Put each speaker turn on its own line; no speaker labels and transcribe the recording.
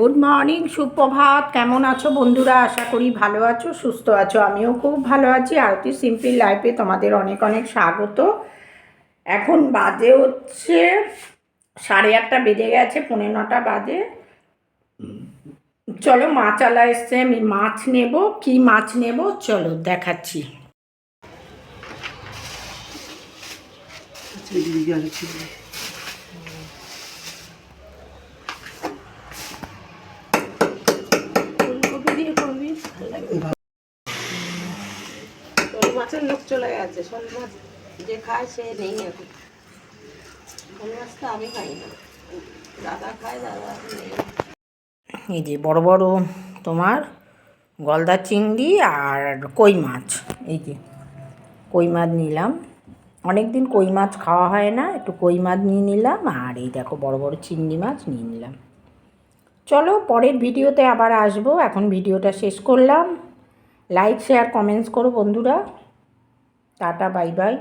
Good morning সুপ্রভাত কেমন আছো বন্ধুরা? আশা করি ভালো আছো, সুস্থ আছো। আমিও খুব ভালো আছি। আরতি সিম্পল লাইফে তোমাদের অনেক অনেক স্বাগত। এখন বাজে হচ্ছে সাড়ে আটটা বেজে গেছে, পৌনে নটা বাজে। চলো মাছালা এসছে, আমি মাছ নেব। কি মাছ নেব? চলো দেখাচ্ছি।
আচ্ছা
মাছের লোক চলে গেছে শোল মাছ যে খায় সে নেই এখন। শোল মাছ তো আমি খাই না। দাদা খায়, দাদা নেই।
এই যে বড় বড় তোমার গলদা চিংড়ি আর কই মাছ, এই যে কই মাছ নিলাম। অনেক দিন কই মাছ খাওয়া হয় না, একটু কই মাছ নিয়ে নিলাম আর এই দেখো বড় বড় চিংড়ি মাছ নিয়ে নিলাম। চলো পরের ভিডিওতে আবার আসব, এখন ভিডিওটা শেষ করলাম। লাইক শেয়ার কমেন্টস করো বন্ধুরা। Tata bye bye.